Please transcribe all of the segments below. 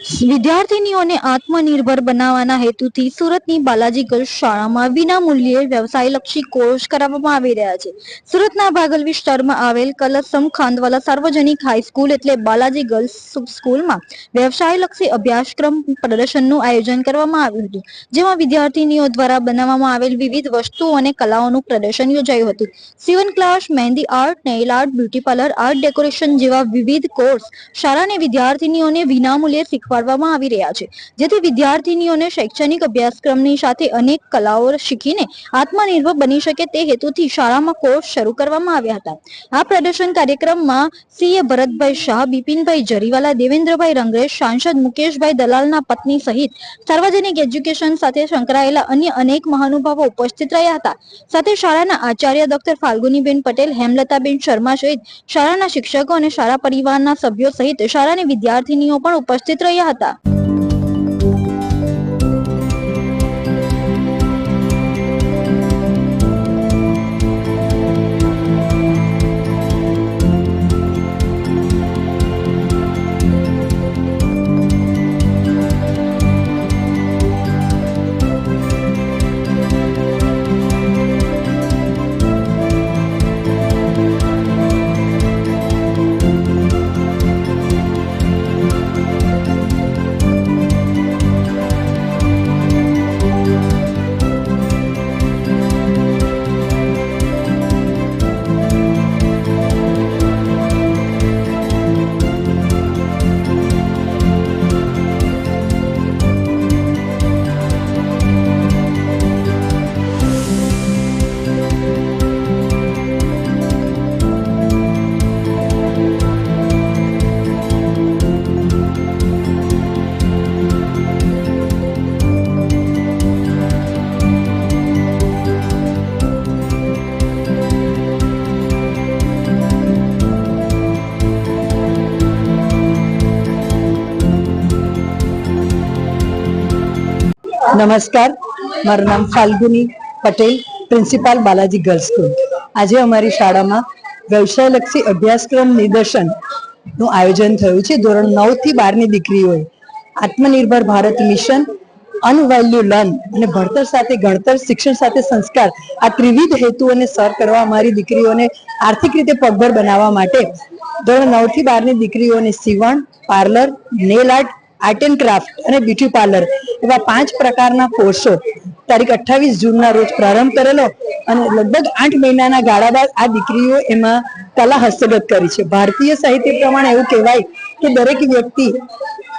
વિદ્યાર્થીનીઓને આત્મનિર્ભર બનાવવાના હેતુથી સુરતની બાલાજી ગર્લ્સ શાળામાં વિના મૂલ્યે વ્યવસાયલક્ષી કોર્સ કરાવવામાં આવી રહ્યા છે. સુરતના ભાગલ વિસ્તારમાં આવેલ કલસમ ખાંદવાલા સાર્વજનિક હાઈસ્કૂલ એટલે બાલાજી ગર્લ્સ સ્કૂલમાં વ્યવસાયલક્ષી અભ્યાસક્રમ પ્રદર્શનનું આયોજન કરવામાં આવ્યું હતું, જેમાં વિદ્યાર્થીનીઓ દ્વારા બનાવવામાં આવેલ વિવિધ વસ્તુઓ અને કલાઓનું પ્રદર્શન યોજાયું હતું. સીવન class, mehndi art, nail art, beauty parlour, art decoration જેવા વિવિધ કોર્સ શાળાની વિદ્યાર્થીનીઓને વિનામૂલ્યે શીખવાડવામાં આવી રહ્યા છે. જેથી વિદ્યાર્થીનીઓને શૈક્ષણિક અભ્યાસક્રમની સાથે અનેક કલાઓ શીખીને આત્મનિર્ભર બની શકે તે હેતુથી શાળામાં કોર્સ શરૂ કરવામાં આવ્યા હતા. આ પ્રદર્શન કાર્યક્રમમાં સીએ ભરતભાઈ શાહ, બિપિનભાઈ જરીવાલા, દેવેન્દ્રભાઈ રંગરેશ, સાંસદ મુકેશભાઈ દલાલના પત્ની સહિત સાર્વજનિક એજ્યુકેશન સાથે સંકળાયેલા અન્ય અનેક મહાનુભાવો ઉપસ્થિત રહ્યા હતા. સાથે શાળાના આચાર્ય ડોક્ટર ફાલ્ગુનીબેન પટેલ, હેમલતાબેન શર્મા સહિત શાળાના શિક્ષકો અને શાળા પરિવારના સભ્યો સહિત શાળાની વિદ્યાર્થીનીઓ પણ ઉપસ્થિત રહ્યા હતા. નમસ્કાર. મારું નામ Falguni Patel, principal Balaji girls school. આજે અમારી શાળામાં વ્યવસાયલક્ષી અભ્યાસક્રમ નિદર્શનનું આયોજન થયું છે. ધોરણ નવથી બારની દીકરીઓએ આત્મનિર્ભર ભારત મિશન, અનવેલ્યુ લર્ન અને ભણતર સાથે ગણતર, શિક્ષણ સાથે સંસ્કાર આ ત્રિવિધ હેતુઓને સર કરવા અમારી દીકરીઓને આર્થિક રીતે પગભર બનાવવા માટે ધોરણ નવથી બારની દીકરીઓને સીવણ, parlour, nail art art and craft અને બ્યુટી પાર્લર એવા પાંચ પ્રકારના કોર્સો તારીખ અઠ્ઠાવીસ જૂનના રોજ પ્રારંભ કરેલો અને લગભગ આઠ મહિનાના ગાળા બાદ આ દીકરીઓ એમાં કલા હસ્તગત કરી છે. ભારતીય સાહિત્ય પ્રમાણે એવું કહેવાય કે દરેક વ્યક્તિ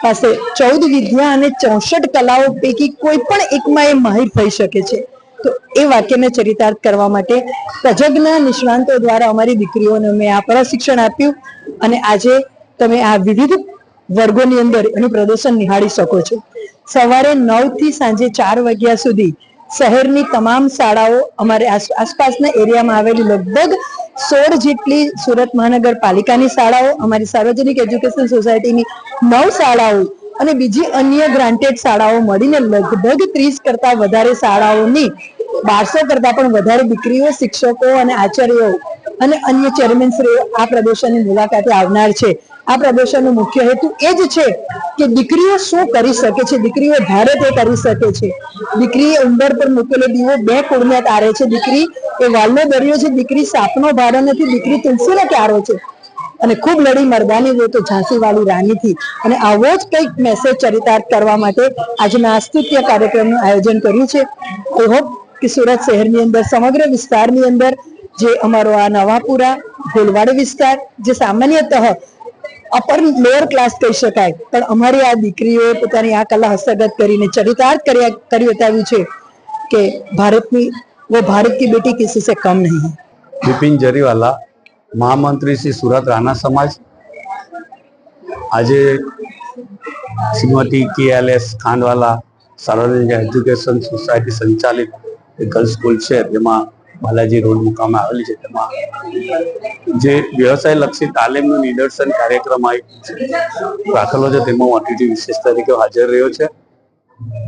પાસે ચૌદ વિદ્યા અને ચોસઠ કલાઓ પૈકી કોઈ પણ એકમાં એ માહિર થઈ શકે છે. તો એ વાક્યને ચરિતાર્થ કરવા માટે તજજ્ઞ નિષ્ણાંતો દ્વારા અમારી દીકરીઓને મેં આ પ્રશિક્ષણ આપ્યું અને આજે તમે આ વિવિધ વર્ગોની અંદર એનું પ્રદર્શન નિહાળી શકો છો. સવારે નવથી સાંજે ચાર વાગ્યા સુધી શહેરની તમામ શાળાઓ અમારે આસ- આસપાસના એરિયામાં આવેલી લગભગ સોળ જેટલી સુરત મહાનગરપાલિકાની શાળાઓ, અમારી સાર્વજનિક એજ્યુકેશન સોસાયટીની નવ શાળાઓ અને બીજી અન્ય ગ્રાન્ટેડ શાળાઓ મળીને લગભગ ત્રીસ કરતા વધારે શાળાઓની, બારસો કરતા પણ વધારે દીકરીઓ, શિક્ષકો અને આચાર્યો અને અન્ય ચેરમેનશ્રીઓ આ પ્રદર્શનની મુલાકાતે આવનાર છે. આ પ્રદર્શનનો મુખ્ય હેતુ એ જ છે કે દીકરીઓ શું કરી શકે છે? દીકરીઓ ધારે તે કરી શકે છે. દીકરી ઉંદર પર મૂકેલો દીવો બે કુળને તારે છે. દીકરી એ વાલનો દરિયો છે. દીકરી સાપનો ભારો નથી. દીકરી તુલસીનો ક્યારો છે. અને ખૂબ લડી મરદાની હોય તો ઝાંસી વાળી રાણીથી. અને આવો જ કંઈક મેસેજ ચરિતાર્થ કરવા માટે આજના આ સ્તુત્ય કાર્યક્રમનું આયોજન કર્યું છે. આઈ હોપ કે સુરત શહેરની અંદર, સમગ્ર વિસ્તારની અંદર, જે અમારો આ નવાપુરા, ભોલવાડ વિસ્તાર, જે સામાન્યતઃ અપર લોઅર ક્લાસ કહી શકાય. પણ અમારી આ દીકરીઓએ પોતાની આ કલા હસ્તગત કરીને ચરિતાર્થ કર્યા, કરી બતાવ્યું છે કે ભારતની, વો ભારત કી બેટી કિસી સે કમ નહીં બિપિન જરીવાલા, મહામંત્રી શ્રી સુરત રાણા સમાજ. આજે Shrimati KLS Khandwala Sarvajan education society સંચાલિત ગર્લ્સ સ્કૂલ છે. જેમાં બાલાજી રોડ મુકામે આવેલી છે. તેમાં જે વ્યવસાય લક્ષી તાલીમનું નિદર્શન કાર્યક્રમ રાખેલો છે. તેમાં હું અતિથિ વિશેષ તરીકે હાજર રહ્યો છે.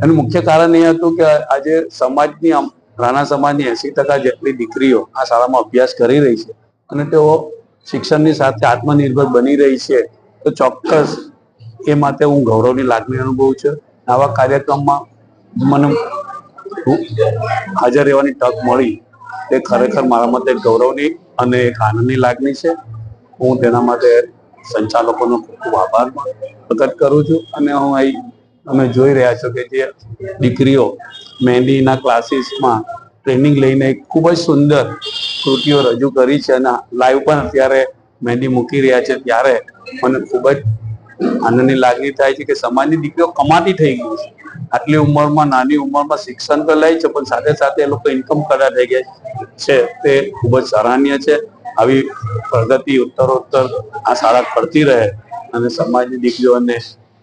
એનું મુખ્ય કારણ એ હતું કે આજે સમાજની આમ રાણા સમાજની એસી ટકા જેટલી દીકરીઓ આ શાળામાં અભ્યાસ કરી રહી છે અને તેઓ શિક્ષણની સાથે આત્મનિર્ભર બની રહી છે, તો ચોક્કસ એ માટે હું ગૌરવની લાગણી અનુભવું છું. આવા કાર્યક્રમમાં મને હાજર રહેવાની તક મળી. તે ખરેખર મારા મતે ગૌરવની અને એક આનંદની લાગણી છે. હું તેના માટે સંચાલકોનો ખૂબ ખૂબ આભાર પ્રગટ કરું છું અને હું અહીં અમે જોઈ રહ્યા છો કે જે દીકરીઓ મહેંદીના ક્લાસીસમાં ટ્રેનિંગ લઈને ખૂબ જ સુંદર કૃતિઓ રજૂ કરી છે અને લાઈવ પણ અત્યારે મહેંદી મૂકી રહ્યા છે ત્યારે મને ખૂબ જ આનંદની લાગણી થાય છે કે સમાજની દીકરીઓ કમાતી થઈ ગઈ છે. આટલી ઉંમરમાં નાની ઉંમરમાં શિક્ષણ તો લે છે પણ સાથે સાથે એ લોકો ઇન્કમ કરવા થઈ ગયા છે. તે ખૂબ જ સરાહનીય છે. આવી પ્રગતિ ઉત્તરોત્તર આ શાળા કરતી રહે અને સમાજની દીકરીઓને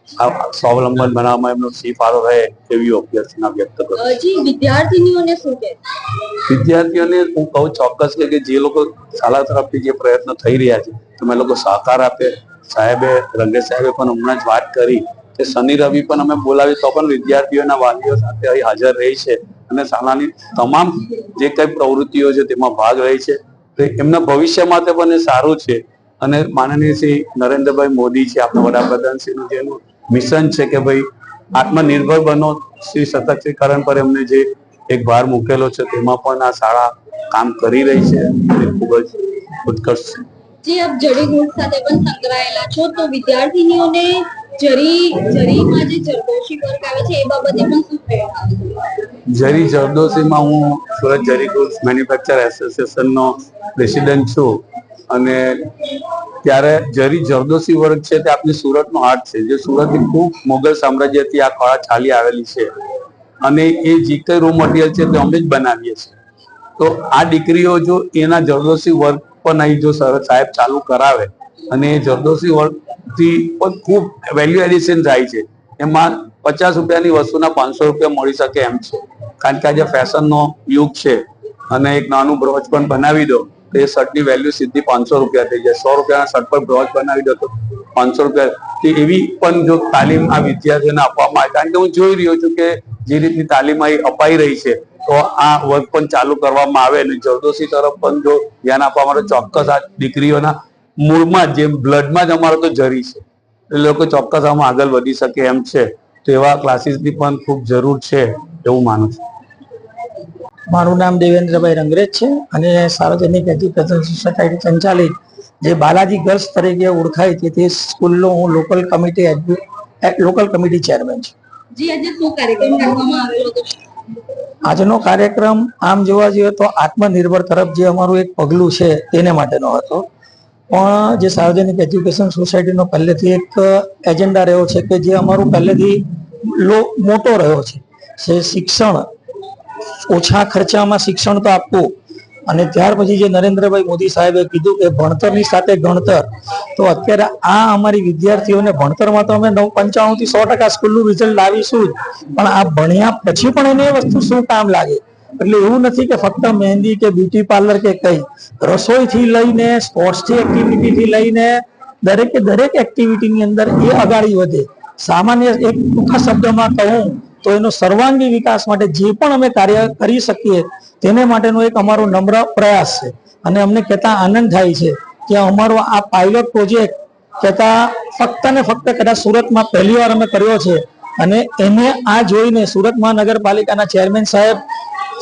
સ્વાવલંબન બનાવવામાં એમનો સી ફાળો રહે એવી અભ્યર્થના વ્યક્ત કરું. જી વિદ્યાર્થીનીઓને શું કહે? વિદ્યાર્થીઓને હું કહું ચોક્કસ કે કે જે લોકો શાળા તરફથી જે પ્રયત્નો થઈ રહ્યા છે તમે લોકો સહકાર આપે. સાહેબે રંગેશ સાહેબે પણ હમણાં જ વાત કરી કે શનિ, રવિ પણ અમે બોલાવી તો પણ વિદ્યાર્થીઓના વાલીઓ સાથે અહીં હાજર રહી છે અને શાળાની તમામ જે કઈ પ્રવૃત્તિઓ છે તેમાં ભાગ રહી છે. તો એમના ભવિષ્ય માટે પણ એ સારું છે. અને માનનીય શ્રી નરેન્દ્રભાઈ મોદી છે, આપણા વડાપ્રધાન શ્રીનું જેનું મિશન છે કે ભાઈ આત્મનિર્ભર બનો. શ્રી સશક્તિકરણ પર એમને જે એક ભાર મૂકેલો છે તેમાં પણ આ શાળા કામ કરી રહી છે. અને ખૂબ જ ઉત્કર્ષ છે. જે, આપ જડી સાથે પણ સંકળાયેલા છો. તો વિદ્યાર્થીનીઓને જરી, જરીમાં જરદોશી વર્ક હું સુરત જરી ગુડ્સ મેન્યુફેક્ચર એસોસિએશનનો પ્રેસિડેન્ટ છું. અને ત્યારે જરી જરદોશી વર્ગ છે તે આપણી સુરતનો આર્ટ છે. જે સુરતની ખૂબ મોગલ સામ્રાજ્યથી આ કળા ચાલી આવેલી છે. અને એ જે કંઈ રો મટીરિયલ છે તે અમે જ બનાવીએ છીએ. તો આ દીકરીઓ જો એના જરદોશી વર્ગ પણ અહીં જો સરસ સાહેબ ચાલુ કરાવે અને જરદોશી વર્ગથી પણ ખૂબ વેલ્યુ એડિશન થાય છે. એમાં પચાસ રૂપિયાની વસ્તુના પાંચસો રૂપિયા મળી શકે એમ છે. કારણ કે આજે ફેશનનો યુગ છે અને એક નાનું બ્રોચ પણ બનાવી દો, તો એ શર્ટની વેલ્યુ સીધી પાંચસો રૂપિયા થઈ જાય. સો રૂપિયાના શર્ટ પર બ્રોચ બનાવી દો તો પાંચસો રૂપિયા. એવી પણ જો તાલીમ આ વિદ્યાર્થીઓને આપવામાં આવે, કારણ કે હું જોઈ રહ્યો છું કે જે રીતની તાલીમ અહીં અપાઈ રહી છે, તો આ વર્ક પણ ચાલુ કરવામાં આવે અને જરદોશી તરફ પણ જો ધ્યાન આપવામાં આવે તો ચોક્કસ આ દીકરીઓના મૂળમાં જેમ બ્લડમાં જ અમારો તો જરી છે. એ લોકો ચોક્કસ આમાં આગળ વધી શકે એમ છે. તો એવા ક્લાસીસની પણ ખૂબ જરૂર છે એવું માનું છું. મારું નામ દેવેન્દ્રભાઈ રંગરેજ છે અને સાર્વજનિક એજ્યુકેશન સોસાયટી સંચાલિત જે બાલાજી ગર્લ્સ તરીકે ઓળખાય છે તે સ્કૂલનો હું local committee local committee chairman છું. આજનો કાર્યક્રમ આમ જોવા જઈએ તો આત્મનિર્ભર તરફ જે અમારું એક પગલું છે તેને માટેનો હતો. પણ જે સાર્વજનિક એજ્યુકેશન સોસાયટીનો પહેલેથી એક એજન્ડા રહ્યો છે કે જે અમારું પહેલેથી લો, મોટો રહ્યો છે, જે શિક્ષણ, ઓછા ખર્ચામાં શિક્ષણ તો આપવું. અને ત્યાર પછી જે નરેન્દ્રભાઈ મોદી સાહેબે કીધું કે ભણતરની સાથે ગણતર, તો અત્યારે આ અમારી વિદ્યાર્થીઓને ભણતરમાં તો અમે નવ પંચાણું થી સો ટકા સ્કૂલનું રિઝલ્ટ લાવીશું જ. પણ આ ભણ્યા પછી પણ એને વસ્તુ શું કામ લાગે? એટલે એવું નથી કે ફક્ત મહેંદી કે બ્યુટી પાર્લર કે કઈ. રસોઈથી લઈને સ્પોર્ટ્સથી એક્ટિવિટીથી લઈને, દરેકે, દરેક એક્ટિવિટીની અંદર એ અગાડી વધે. સામાન્ય એક ટૂંકા શબ્દમાં કહું તો એનો સર્વાંગી વિકાસ માટે જે પણ અમે કાર્ય કરી શકીએ, તેને માટેનો એક અમારો નમ્ર પ્રયાસ છે. અને અમને કહેતા આનંદ થાય છે કે અમારો આ પાયલોટ પ્રોજેક્ટ કહેતા ફક્ત ને ફક્ત કદાચ સુરતમાં પહેલી વાર અમે કર્યો છે. અને એને આ જોઈને સુરત મહાનગરપાલિકાના ચેરમેન સાહેબ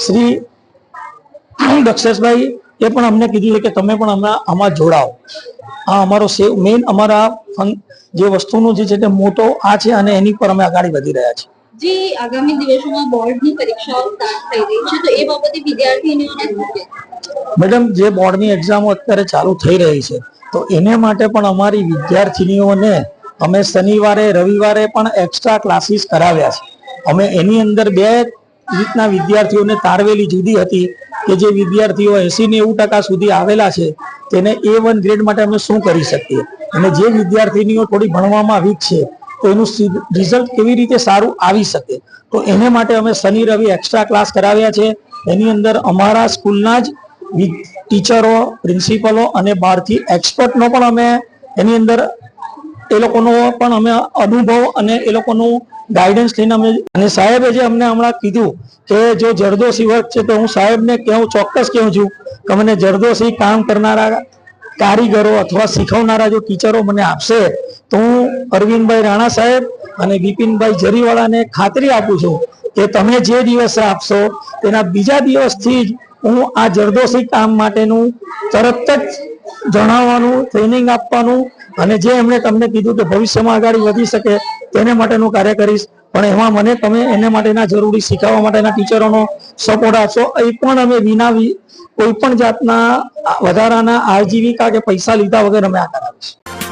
શ્રી દક્ષેશભાઈ એ પણ અમને કીધું છે કે તમે પણ હમણાં આમાં જોડાઓ. આ અમારો સેવ મેઇન અમારા જે વસ્તુનું જે છે તે મોટો આ છે અને એની પર અમે આગળ વધી રહ્યા છીએ. જી આગામી દિવસોમાં બોર્ડની પરીક્ષાઓ સ્ટાર્ટ થઈ રહી છે તો એ બાબતે વિદ્યાર્થીનીઓને મેડમ જે બોર્ડની એક્ઝામો અત્યારે ચાલુ થઈ રહી છે તો એને માટે પણ અમારી વિદ્યાર્થીનીઓને અમે શનિવારે રવિવારે પણ એક્સ્ટ્રા ક્લાસીસ કરાવ્યા છે. અમે એની અંદર બે રીતના વિદ્યાર્થીઓને તારવેલી જુદી હતી કે જે વિદ્યાર્થીઓ એસી નેવું ટકા સુધી આવેલા છે, તેને એ વન ગ્રેડ માટે અમે શું કરી શકીએ? અને જે વિદ્યાર્થીનીઓ થોડી ભણવામાં વીક છે, તો એનું રિઝલ્ટ કેવી રીતે સારું આવી શકે? તો એને માટે અમે શનિ રવિ એક્સ્ટ્રા ક્લાસ કરાવ્યા છે. એની અંદર અમારા સ્કૂલના જ ટીચરો, પ્રિન્સિપલો અને બહારથી એક્સપર્ટનો પણ અમે, એની અંદર એ લોકોનો પણ અમે અનુભવ અને એ લોકોનું ગાઈડન્સ લઈને અમે અને સાહેબે જે અમને હમણાં કીધું કે જો જરદોશી વર્ક છે તો હું સાહેબને કહું, ચોક્કસ કહું છું કે મને જરદોશી કામ કરનારા કારીગરો અથવા શીખવનારા જો ટીચરો મને આપશે, તો હું અરવિંદભાઈ રાણા સાહેબ અને વિપિનભાઈ જરીવાળાને ખાતરી આપું છું કે તમે જે દિવસે આપશો, તેના બીજા દિવસથી જ હું આ જરદોશી કામ માટેનું તરત જ જણાવવાનું ટ્રેનિંગ આપવાનું અને જે એમણે તમને કીધું કે ભવિષ્યમાં આગળ વધી શકે તેને માટેનું કાર્ય કરીશ. પણ એમાં મને તમે એને માટેના જરૂરી શીખવવા માટેના ટીચરોનો સપોર્ટ આપશો. એ પણ અમે વિના કોઈ પણ જાતના વધારાના આજીવિકા કે પૈસા લીધા વગર અમે આ કરાવીશું